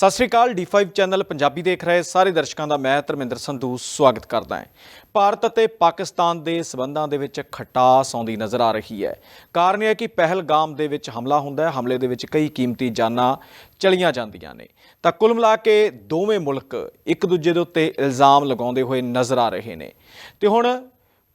ਸਤਿ ਸ੍ਰੀ ਅਕਾਲ D5 channel Punjabi ਦੇਖ ਰਹੇ ਸਾਰੇ ਦਰਸ਼ਕਾਂ ਦਾ ਮੈਂ ਧਰਮਿੰਦਰ ਸੰਧੂ ਸਵਾਗਤ ਕਰਦਾ ਹਾਂ। ਭਾਰਤ ਅਤੇ ਪਾਕਿਸਤਾਨ ਦੇ ਸਬੰਧਾਂ ਦੇ ਵਿੱਚ ਖਟਾਸ ਆਉਂਦੀ ਨਜ਼ਰ ਆ ਰਹੀ ਹੈ। ਕਾਰਨ ਇਹ ਹੈ ਕਿ ਪਹਿਲਗਾਮ ਦੇ ਵਿੱਚ ਹਮਲਾ ਹੁੰਦਾ ਹੈ, ਹਮਲੇ ਦੇ ਵਿੱਚ ਕਈ ਕੀਮਤੀ ਜਾਨਾਂ ਚਲੀਆਂ ਜਾਂਦੀਆਂ ਨੇ। ਤਾਂ ਕੁੱਲ ਮਿਲਾ ਕੇ ਦੋਵੇਂ ਮੁਲਕ ਇੱਕ ਦੂਜੇ ਦੇ ਉੱਤੇ ਇਲਜ਼ਾਮ ਲਗਾਉਂਦੇ ਹੋਏ ਨਜ਼ਰ ਆ ਰਹੇ ਨੇ। ਤੇ ਹੁਣ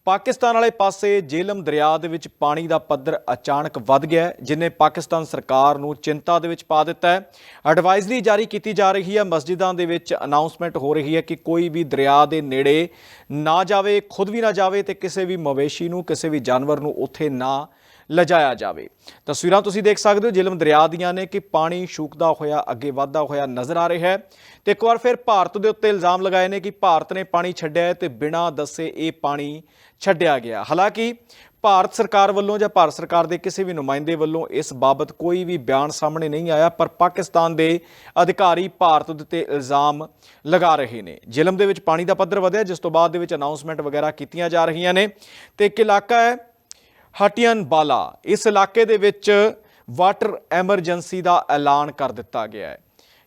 ਪਾਕਿਸਤਾਨ ਵਾਲੇ ਪਾਸੇ ਜੇਲਮ ਦਰਿਆ ਦੇ ਵਿੱਚ ਪਾਣੀ ਦਾ ਪੱਧਰ ਅਚਾਨਕ ਵੱਧ ਗਿਆ ਹੈ, ਜਿਨੇ ਪਾਕਿਸਤਾਨ ਸਰਕਾਰ ਨੂੰ ਚਿੰਤਾ ਦੇ ਵਿੱਚ ਪਾ ਦਿੱਤਾ ਹੈ। ਐਡਵਾਈਜ਼ਰੀ ਜਾਰੀ ਕੀਤੀ ਜਾ ਰਹੀ ਹੈ ਮਸਜਿਦਾਂ ਦੇ ਵਿੱਚ ਅਨਾਉਂਸਮੈਂਟ ਹੋ ਰਹੀ ਹੈ ਕਿ ਕੋਈ ਵੀ ਦਰਿਆ ਦੇ ਨੇੜੇ ਨਾ ਜਾਵੇ ਖੁਦ ਵੀ ਨਾ ਜਾਵੇ ਤੇ ਕਿਸੇ ਵੀ ਮਵੇਸ਼ੀ ਨੂੰ ਕਿਸੇ ਵੀ ਜਾਨਵਰ ਨੂੰ ਉੱਥੇ ਨਾ ਲਜਾਇਆ ਜਾਵੇ। ਤਸਵੀਰਾਂ ਤੁਸੀਂ ਦੇਖ ਸਕਦੇ ਹੋ, ਜੇਲਮ ਦਰਿਆ ਦੀਆਂ ਨੇ ਕਿ ਪਾਣੀ ਸ਼ੂਕਦਾ ਹੋਇਆ, ਅੱਗੇ ਵਧਦਾ ਹੋਇਆ ਨਜ਼ਰ ਆ ਰਿਹਾ ਹੈ। ਤੇ ਇੱਕ ਵਾਰ ਫਿਰ ਭਾਰਤ ਦੇ ਉੱਤੇ ਇਲਜ਼ਾਮ ਲਗਾਏ ਨੇ ਕਿ ਭਾਰਤ ਨੇ ਪਾਣੀ ਛੱਡਿਆ ਹੈ ਤੇ ਬਿਨਾਂ ਦੱਸੇ ਇਹ ਪਾਣੀ ਛੱਡਿਆ ਗਿਆ। ਹਾਲਾਂਕਿ ਭਾਰਤ ਸਰਕਾਰ ਵੱਲੋਂ ਜਾਂ ਭਾਰਤ ਸਰਕਾਰ ਦੇ ਕਿਸੇ ਵੀ ਨੁਮਾਇੰਦੇ ਵੱਲੋਂ ਇਸ ਬਾਬਤ ਕੋਈ ਵੀ ਬਿਆਨ ਸਾਹਮਣੇ ਨਹੀਂ ਆਇਆ, ਪਰ ਪਾਕਿਸਤਾਨ ਦੇ ਅਧਿਕਾਰੀ ਭਾਰਤ ਦੇ ਉੱਤੇ ਇਲਜ਼ਾਮ ਲਗਾ ਰਹੇ ਨੇ। ਜ਼ਿਲਮ ਦੇ ਵਿੱਚ ਪਾਣੀ ਦਾ ਪੱਧਰ ਵਧਿਆ, ਜਿਸ ਤੋਂ ਬਾਅਦ ਦੇ ਵਿੱਚ ਅਨਾਉਂਸਮੈਂਟ ਵਗੈਰਾ ਕੀਤੀਆਂ ਜਾ ਰਹੀਆਂ ਨੇ। ਤੇ ਇੱਕ ਇਲਾਕਾ ਹੈ ਹਟੀਅਨ ਬਾਲਾ ਇਸ ਇਲਾਕੇ ਦੇ ਵਿੱਚ ਵਾਟਰ ਐਮਰਜੈਂਸੀ ਦਾ ਐਲਾਨ ਕਰ ਦਿੱਤਾ ਗਿਆ ਹੈ।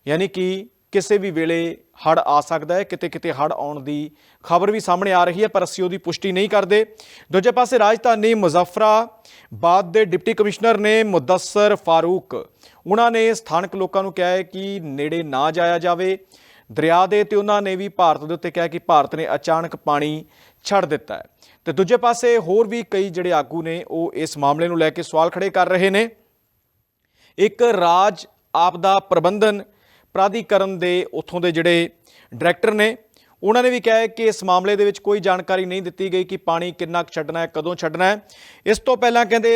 ਯਾਨੀ ਕਿ ਕਿਸੇ ਵੀ ਵੇਲੇ ਹੜ ਆ ਸਕਦਾ ਹੈ ਕਿਤੇ ਕਿਤੇ ਹੜ ਆਉਣ ਦੀ ਖਬਰ ਵੀ ਸਾਹਮਣੇ ਆ ਰਹੀ ਹੈ, ਪਰ ਅਸੀਂ ਉਹਦੀ ਪੁਸ਼ਟੀ ਨਹੀਂ ਕਰਦੇ। ਦੂਜੇ ਪਾਸੇ ਰਾਜਧਾਨੀ ਮੁਜ਼ੱਫਰਾਬਾਦ ਦੇ ਡਿਪਟੀ ਕਮਿਸ਼ਨਰ ਨੇ ਮੁਦੱਸਰ ਫਾਰੂਕ, ਉਹਨਾਂ ਨੇ ਸਥਾਨਕ ਲੋਕਾਂ ਨੂੰ ਕਿਹਾ ਹੈ ਕਿ ਨੇੜੇ ਨਾ ਜਾਇਆ ਜਾਵੇ। ਦਰਿਆ ਦੇ ਤੇ ਉਹਨਾਂ ਨੇ ਵੀ ਭਾਰਤ ਦੇ ਉੱਤੇ ਕਿਹਾ ਕਿ ਭਾਰਤ ਨੇ ਅਚਾਨਕ ਪਾਣੀ ਛੱਡ ਦਿੱਤਾ ਹੈ। ਤੇ ਦੂਜੇ ਪਾਸੇ ਹੋਰ ਵੀ ਕਈ ਜਿਹੜੇ ਆਗੂ ਨੇ, ਉਹ ਇਸ ਮਾਮਲੇ ਨੂੰ ਲੈ ਕੇ ਸਵਾਲ ਖੜੇ ਕਰ ਰਹੇ ਨੇ। ਇੱਕ ਰਾਜ ਆਪਦਾ ਪ੍ਰਬੰਧਨ ਪ੍ਰਾਧਿਕਰਨ ਦੇ ਉੱਥੋਂ ਦੇ ਜਿਹੜੇ ਡਾਇਰੈਕਟਰ ਨੇ, ਉਹਨਾਂ ਨੇ ਵੀ ਕਿਹਾ ਕਿ ਇਸ ਮਾਮਲੇ ਦੇ ਵਿੱਚ ਕੋਈ ਜਾਣਕਾਰੀ ਨਹੀਂ ਦਿੱਤੀ ਗਈ ਕਿ ਪਾਣੀ ਕਿੰਨਾ ਕੁ ਛੱਡਣਾ ਹੈ, ਕਦੋਂ ਛੱਡਣਾ ਹੈ। ਇਸ ਤੋਂ ਪਹਿਲਾਂ ਕਹਿੰਦੇ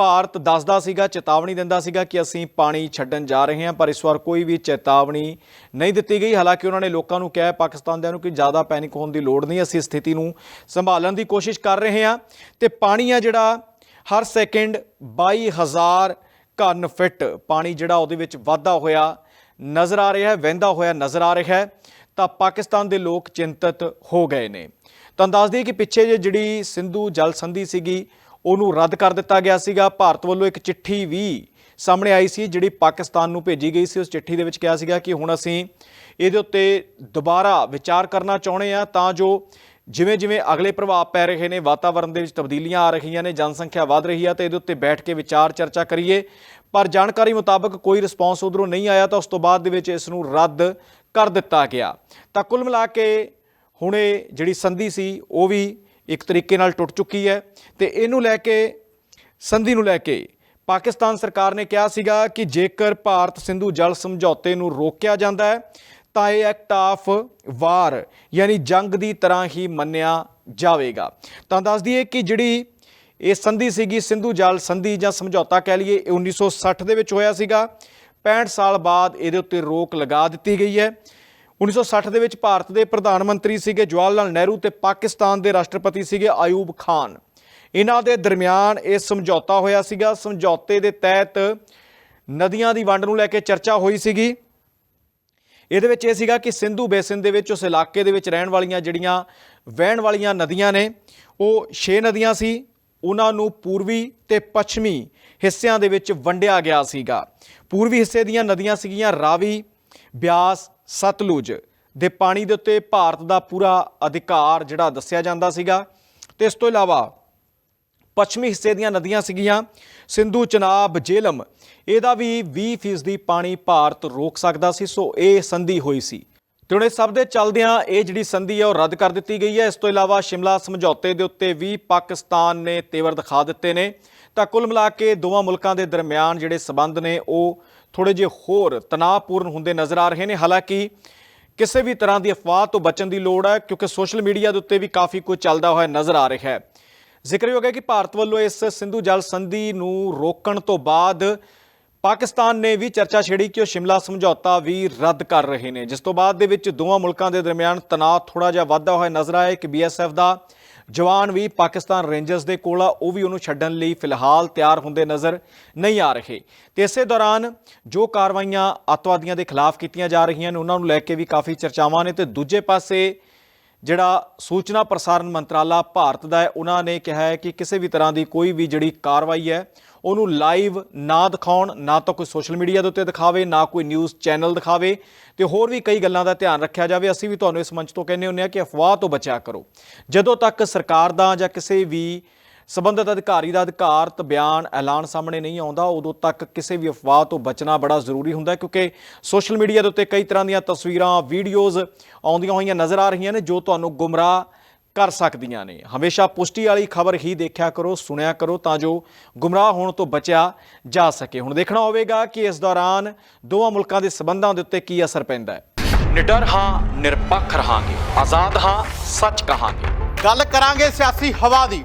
ਭਾਰਤ ਦੱਸਦਾ ਸੀਗਾ, ਚੇਤਾਵਨੀ ਦਿੰਦਾ ਸੀਗਾ ਕਿ ਅਸੀਂ ਪਾਣੀ ਛੱਡਣ ਜਾ ਰਹੇ ਹਾਂ, ਪਰ ਇਸ ਵਾਰ ਕੋਈ ਵੀ ਚੇਤਾਵਨੀ ਨਹੀਂ ਦਿੱਤੀ ਗਈ। ਹਾਲਾਂਕਿ ਉਹਨਾਂ ਨੇ ਲੋਕਾਂ ਨੂੰ ਕਿਹਾ ਪਾਕਿਸਤਾਨਦਿਆਂ ਨੂੰ ਕਿ ਜ਼ਿਆਦਾ ਪੈਨਿਕ ਹੋਣ ਦੀ ਲੋੜ ਨਹੀਂ, ਅਸੀਂ ਸਥਿਤੀ ਨੂੰ ਸੰਭਾਲਣ ਦੀ ਕੋਸ਼ਿਸ਼ ਕਰ ਰਹੇ ਹਾਂ। ਤੇ ਪਾਣੀ ਆ ਜਿਹੜਾ, ਹਰ ਸੈਕਿੰਡ 22000 ਘਨ ਫਿੱਟ ਪਾਣੀ ਜਿਹੜਾ ਉਹਦੇ ਵਿੱਚ ਵਾਧਾ ਹੋਇਆ ਨਜ਼ਰ ਆ ਰਿਹਾ ਹੈ, ਵਹਿੰਦਾ ਹੋਇਆ ਨਜ਼ਰ ਆ ਰਿਹਾ ਹੈ। ਤਾਂ ਪਾਕਿਸਤਾਨ ਦੇ ਲੋਕ ਚਿੰਤਤ ਹੋ ਗਏ ਨੇ। ਤੁਹਾਨੂੰ ਦੱਸ ਦਈਏ ਕਿ ਪਿੱਛੇ ਜੇ ਜਿਹੜੀ ਸਿੰਧੂ ਜਲ ਸੰਧੀ ਸੀਗੀ ਉਹਨੂੰ ਰੱਦ ਕਰ ਦਿੱਤਾ ਗਿਆ ਸੀਗਾ। ਭਾਰਤ ਵੱਲੋਂ ਇੱਕ ਚਿੱਠੀ ਵੀ ਸਾਹਮਣੇ ਆਈ ਸੀ, ਜਿਹੜੀ ਪਾਕਿਸਤਾਨ ਨੂੰ ਭੇਜੀ ਗਈ ਸੀ। ਉਸ ਚਿੱਠੀ ਦੇ ਵਿੱਚ ਕਿਹਾ ਸੀਗਾ ਕਿ ਹੁਣ ਅਸੀਂ ਇਹਦੇ ਉੱਤੇ ਦੁਬਾਰਾ ਵਿਚਾਰ ਕਰਨਾ ਚਾਹੁੰਦੇ ਆ ਤਾਂ ਜੋ ਜਿਵੇਂ ਜਿਵੇਂ ਅਗਲੇ ਪ੍ਰਭਾਵ ਪੈ ਰਹੇ ਨੇ ਵਾਤਾਵਰਣ ਦੇ ਵਿੱਚ ਤਬਦੀਲੀਆਂ ਆ ਰਹੀਆਂ ਨੇ, ਜਨਸੰਖਿਆ ਵਧ ਰਹੀ ਆ, ਤੇ ਇਹਦੇ ਉੱਤੇ ਬੈਠ ਕੇ ਵਿਚਾਰ ਚਰਚਾ ਕਰੀਏ। ਪਰ ਜਾਣਕਾਰੀ ਮੁਤਾਬਕ ਕੋਈ ਰਿਸਪੌਂਸ ਉਧਰੋਂ ਨਹੀਂ ਆਇਆ, ਤਾਂ ਉਸ ਤੋਂ ਬਾਅਦ ਦੇ ਵਿੱਚ ਇਸ ਨੂੰ ਰੱਦ ਕਰ ਦਿੱਤਾ ਗਿਆ। ਤਾਂ ਕੁੱਲ ਮਿਲਾ ਕੇ ਹੁਣ ਇਹ ਜਿਹੜੀ ਸੰਧੀ ਸੀ, ਉਹ ਵੀ ਇੱਕ ਤਰੀਕੇ ਨਾਲ ਟੁੱਟ ਚੁੱਕੀ ਹੈ ਤੇ ਇਹਨੂੰ ਲੈ ਕੇ, ਸੰਧੀ ਨੂੰ ਲੈ ਕੇ ਪਾਕਿਸਤਾਨ ਸਰਕਾਰ ਨੇ ਕਿਹਾ ਸੀਗਾ ਕਿ ਜੇਕਰ ਭਾਰਤ ਸਿੰਧੂ ਜਲ ਸਮਝੌਤੇ ਨੂੰ ਰੋਕਿਆ ਜਾਂਦਾ ਹੈ, ਤਾਂ ਇਹ ਐਕਟ ਆਫ ਵਾਰ ਯਾਨੀ ਜੰਗ ਦੀ ਤਰ੍ਹਾਂ ਹੀ ਮੰਨਿਆ ਜਾਵੇਗਾ। ਤਾਂ ਦੱਸ ਦਈਏ ਕਿ ਜਿਹੜੀ ਇਹ ਸੰਧੀ ਸੀਗੀ, ਸਿੰਧੂ ਜਲ ਸੰਧੀ ਜਾਂ ਸਮਝੌਤਾ ਕਹਿ ਲਈਏ, ਇਹ 1960 ਦੇ ਵਿੱਚ ਹੋਇਆ ਸੀਗਾ। 65 ਸਾਲ ਬਾਅਦ ਇਹਦੇ ਉੱਤੇ ਰੋਕ ਲਗਾ ਦਿੱਤੀ ਗਈ ਹੈ। 1960 ਦੇ ਵਿੱਚ ਭਾਰਤ ਦੇ ਪ੍ਰਧਾਨ ਮੰਤਰੀ ਸੀਗੇ ਜਵਾਹਰ ਲਾਲ ਨਹਿਰੂ ਤੇ ਪਾਕਿਸਤਾਨ ਦੇ ਰਾਸ਼ਟਰਪਤੀ ਸੀਗੇ ਆਯੂਬ ਖਾਨ। ਇਹਨਾਂ ਦੇ ਦਰਮਿਆਨ ਇਹ ਸਮਝੌਤਾ ਹੋਇਆ ਸੀਗਾ। ਸਮਝੌਤੇ ਦੇ ਤਹਿਤ ਨਦੀਆਂ ਦੀ ਵੰਡ ਨੂੰ ਲੈ ਕੇ ਚਰਚਾ ਹੋਈ ਸੀਗੀ। ਇਹਦੇ ਵਿੱਚ ਇਹ ਸੀਗਾ ਕਿ ਸਿੰਧੂ ਬੇਸਿਨ ਦੇ ਵਿੱਚ, ਉਸ ਇਲਾਕੇ ਦੇ ਵਿੱਚ ਰਹਿਣ ਵਾਲੀਆਂ ਜਿਹੜੀਆਂ ਵਹਿਣ ਵਾਲੀਆਂ ਨਦੀਆਂ ਨੇ, ਉਹ 6 ਨਦੀਆਂ ਸੀ। ਉਹਨਾਂ ਨੂੰ ਪੂਰਬੀ ਤੇ ਪੱਛਮੀ ਹਿੱਸਿਆਂ ਦੇ ਵਿੱਚ ਵੰਡਿਆ ਗਿਆ ਸੀਗਾ। ਪੂਰਬੀ ਹਿੱਸੇ ਦੀਆਂ ਨਦੀਆਂ ਸੀਗੀਆਂ ਰਾਵੀ, ਬਿਆਸ ਸਤਲੁਜ ਦੇ ਪਾਣੀ ਦੇ ਉੱਤੇ ਭਾਰਤ ਦਾ ਪੂਰਾ ਅਧਿਕਾਰ ਜਿਹੜਾ ਦੱਸਿਆ ਜਾਂਦਾ ਸੀਗਾ। ਤੇ ਇਸ ਤੋਂ ਇਲਾਵਾ ਪੱਛਮੀ ਹਿੱਸੇ ਦੀਆਂ ਨਦੀਆਂ ਸੀਗੀਆਂ, ਸਿੰਧੂ ਚਨਾਬ ਜੇਲਮ, ਇਹਦਾ ਵੀ 20% ਦੀ ਪਾਣੀ ਭਾਰਤ ਰੋਕ ਸਕਦਾ ਸੀ, ਸੋ ਇਹ ਸੰਧੀ ਹੋਈ ਸੀ। ਤੇ ਹੁਣ ਇਹ ਸਭ ਦੇ ਚੱਲਦਿਆਂ ਇਹ ਜਿਹੜੀ ਸੰਧੀ ਹੈ ਉਹ ਰੱਦ ਕਰ ਦਿੱਤੀ ਗਈ ਹੈ। ਇਸ ਤੋਂ ਇਲਾਵਾ ਸ਼ਿਮਲਾ ਸਮਝੌਤੇ ਦੇ ਉੱਤੇ ਵੀ ਪਾਕਿਸਤਾਨ ਨੇ ਤੇਵਰ ਦਿਖਾ ਦਿੱਤੇ ਨੇ। ਤਾਂ ਕੁੱਲ ਮਿਲਾ ਕੇ ਦੋਵਾਂ ਮੁਲਕਾਂ ਦੇ ਦਰਮਿਆਨ ਜਿਹੜੇ ਸਬੰਧ ਨੇ, ਉਹ ਥੋੜੇ ਜਿਹੇ ਹੋਰ ਤਣਾਅਪੂਰਨ ਹੁੰਦੇ ਨਜ਼ਰ ਆ ਰਹੇ ਨੇ। ਹਾਲਾਂਕਿ ਕਿਸੇ ਵੀ ਤਰ੍ਹਾਂ ਦੀ ਅਫਵਾਹ ਤੋਂ ਬਚਣ ਦੀ ਲੋੜ ਹੈ, ਕਿਉਂਕਿ ਸੋਸ਼ਲ ਮੀਡੀਆ ਦੇ ਉੱਤੇ ਵੀ ਕਾਫੀ ਕੁਝ ਚੱਲਦਾ ਹੋਇਆ ਨਜ਼ਰ ਆ ਰਿਹਾ ਹੈ। ਜ਼ਿਕਰਯੋਗ ਹੈ ਕਿ ਭਾਰਤ ਵੱਲੋਂ ਇਸ ਸਿੰਧੂ ਜਲ ਸੰਧੀ ਨੂੰ ਰੋਕਣ ਤੋਂ ਬਾਅਦ ਪਾਕਿਸਤਾਨ ਨੇ ਵੀ ਚਰਚਾ ਛੇੜੀ ਕਿ ਉਹ ਸ਼ਿਮਲਾ ਸਮਝੌਤਾ ਵੀ ਰੱਦ ਕਰ ਰਹੇ ਨੇ। ਜਿਸ ਤੋਂ ਬਾਅਦ ਦੇ ਵਿੱਚ ਦੋਵਾਂ ਮੁਲਕਾਂ ਦੇ ਦਰਮਿਆਨ ਤਣਾਅ ਥੋੜਾ ਜਿਹਾ ਵਾਧਾ ਹੋਇਆ ਨਜ਼ਰ ਆਇਆ। ਕਿ ਬੀਐਸਐਫ ਦਾ ਜਵਾਨ ਵੀ ਪਾਕਿਸਤਾਨ ਰੇਂਜਰਸ ਦੇ ਕੋਲ ਆ, ਉਹ ਵੀ ਉਹਨੂੰ ਛੱਡਣ ਲਈ ਫਿਲਹਾਲ ਤਿਆਰ ਹੁੰਦੇ ਨਜ਼ਰ ਨਹੀਂ ਆ ਰਹੇ। ਤੇ ਇਸੇ ਦੌਰਾਨ ਜੋ ਕਾਰਵਾਈਆਂ ਅੱਤਵਾਦੀਆਂ ਦੇ ਖਿਲਾਫ ਕੀਤੀਆਂ ਜਾ ਰਹੀਆਂ ਨੇ, ਉਹਨਾਂ ਨੂੰ ਲੈ ਕੇ ਵੀ ਕਾਫੀ ਚਰਚਾਵਾਂ ਨੇ ਤੇ ਦੂਜੇ ਪਾਸੇ ਜਿਹੜਾ ਸੂਚਨਾ ਪ੍ਰਸਾਰਣ ਮੰਤਰਾਲਾ ਭਾਰਤ ਦਾ ਹੈ, ਉਹਨਾਂ ਨੇ ਕਿਹਾ ਹੈ ਕਿ ਕਿਸੇ ਵੀ ਤਰ੍ਹਾਂ ਦੀ ਕੋਈ ਵੀ ਜਿਹੜੀ ਕਾਰਵਾਈ ਹੈ, ਉਹਨੂੰ ਲਾਈਵ ਨਾ ਦਿਖਾਉਣ, ਨਾ ਤਾਂ ਕੋਈ ਸੋਸ਼ਲ ਮੀਡੀਆ ਦੇ ਉੱਤੇ ਦਿਖਾਵੇ, ਨਾ ਕੋਈ ਨਿਊਜ਼ ਚੈਨਲ ਦਿਖਾਵੇ। ਤੇ ਹੋਰ ਵੀ ਕਈ ਗੱਲਾਂ ਦਾ ਧਿਆਨ ਰੱਖਿਆ ਜਾਵੇ। ਅਸੀਂ ਵੀ ਤੁਹਾਨੂੰ ਇਸ ਮੰਚ ਤੋਂ ਕਹਿੰਦੇ ਹੁੰਦੇ ਆ ਕਿ ਅਫਵਾਹ ਤੋਂ ਬਚਿਆ ਕਰੋ। ਜਦੋਂ ਤੱਕ ਸਰਕਾਰ ਦਾ ਜਾਂ ਕਿਸੇ ਵੀ ਸਬੰਧਤ ਅਧਿਕਾਰੀ ਦਾ ਅਧਿਕਾਰਤ ਬਿਆਨ ਐਲਾਨ ਸਾਹਮਣੇ ਨਹੀਂ ਆਉਂਦਾ ਉਦੋਂ ਤੱਕ ਕਿਸੇ ਵੀ ਅਫਵਾਹ ਤੋਂ ਬਚਣਾ ਬੜਾ ਜ਼ਰੂਰੀ ਹੁੰਦਾ ਕਿਉਂਕਿ ਸੋਸ਼ਲ ਮੀਡੀਆ ਦੇ ਉੱਤੇ ਕਈ ਤਰ੍ਹਾਂ ਦੀਆਂ ਤਸਵੀਰਾਂ ਵੀਡੀਓਜ਼ ਆਉਂਦੀਆਂ ਹੋਈਆਂ ਨਜ਼ਰ ਆ ਰਹੀਆਂ ਨੇ ਜੋ ਤੁਹਾਨੂੰ ਗੁੰਮਰਾਹ ਕਰ ਸਕਦੀਆਂ ਨੇ। ਹਮੇਸ਼ਾ ਪੁਸ਼ਟੀ ਵਾਲੀ ਖਬਰ ਹੀ ਦੇਖਿਆ ਕਰੋ ਸੁਣਿਆ ਕਰੋ ਤਾਂ ਜੋ ਗੁੰਮਰਾਹ ਹੋਣ ਤੋਂ ਬਚਿਆ ਜਾ ਸਕੇ। ਹੁਣ ਦੇਖਣਾ ਹੋਵੇਗਾ ਕਿ ਇਸ ਦੌਰਾਨ ਦੋਵਾਂ ਮੁਲਕਾਂ ਦੇ ਸਬੰਧਾਂ ਦੇ ਉੱਤੇ ਕੀ ਅਸਰ ਪੈਂਦਾ ਹੈ। ਨਿਡਰ ਹਾਂ ਨਿਰਪੱਖ ਰਹਾਂਗੇ। ਆਜ਼ਾਦ ਹਾਂ ਸੱਚ ਕਹਾਂਗੇ। ਗੱਲ ਕਰਾਂਗੇ ਸਿਆਸੀ ਹਵਾ ਦੀ।